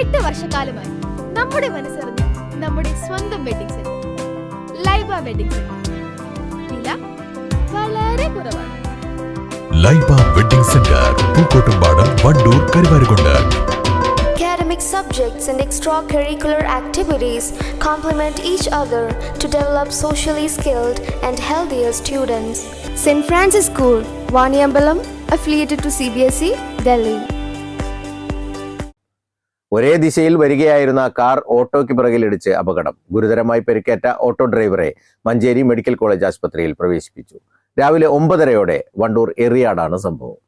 എട്ട് വർഷക്കാലമായി നമ്മുടെ മനസ്സറിഞ്ഞ് നമ്മുടെ സ്വന്തം wedding centre Laiba wedding centre വില വളരെ കുറവാണ് Laiba wedding centre Pookkottumpadam Wandoor Karuvarakundu Academic subjects and extracurricular activities complement each other to develop socially skilled and healthier students. St. Francis School, Vaniambalam, affiliated to CBSE, Delhi. ഒരേ ദിശയിൽ വരികയായിരുന്ന car ഓട്ടോയ്ക്ക് പിറകിലിടിച്ച് അപകടം. ഗുരുതരമായി പരിക്കേറ്റ auto ഡ്രൈവറെ Manjeri medical college ആശുപത്രിയിൽ പ്രവേശിപ്പിച്ചു. രാവിലെ ഒമ്പതരയോടെ വണ്ടൂർ എറിയാടാണ് സംഭവം.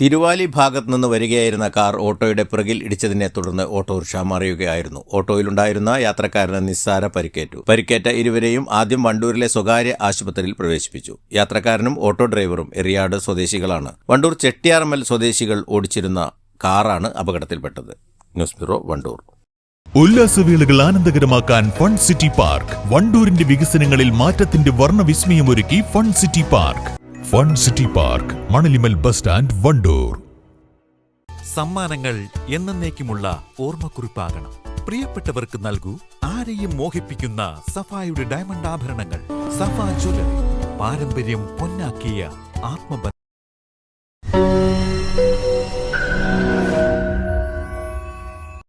തിരുവാലി ഭാഗത്ത് നിന്ന് വരികയായിരുന്ന കാർ ഓട്ടോയുടെ പിറകിൽ ഇടിച്ചതിനെ തുടർന്ന് ഓട്ടോറിക്ഷ മറിയുകയായിരുന്നു. ഓട്ടോയിലുണ്ടായിരുന്ന യാത്രക്കാരന് നിസ്സാര പരിക്കേറ്റു. പരിക്കേറ്റ ഇരുവരെയും ആദ്യം വണ്ടൂരിലെ സ്വകാര്യ ആശുപത്രിയിൽ പ്രവേശിപ്പിച്ചു. യാത്രക്കാരനും ഓട്ടോ ഡ്രൈവറും എറിയാട് സ്വദേശികളാണ്. വണ്ടൂർ ചെട്ടിയാർമൽ സ്വദേശികൾ ഓടിച്ചിരുന്ന കാറാണ് അപകടത്തിൽപ്പെട്ടത്. News bureau Wandoor. ഉല്ലാസവേളകൾ ആനന്ദകരമാക്കാൻ ഫൺ സിറ്റി പാർക്ക്. വണ്ടൂരിന്റെ വികസനങ്ങളിൽ മാറ്റത്തിന്റെ വർണവിസ്മയമൊരുക്കി fun city park. Fun city park Manalimal bus stand Wandoor. സമ്മാനങ്ങൾ എന്നേക്കുമുള്ള ഓർമ്മക്കുറിപ്പാകണം. പ്രിയപ്പെട്ടവർക്ക് നൽകൂ ആരെയും മോഹിപ്പിക്കുന്ന സഫായുടെ ഡയമണ്ട് ആഭരണങ്ങൾ. സഫ ജ്വല്ലറി പാരമ്പര്യം പൊന്നാക്കിയ ആത്മബന്ധം.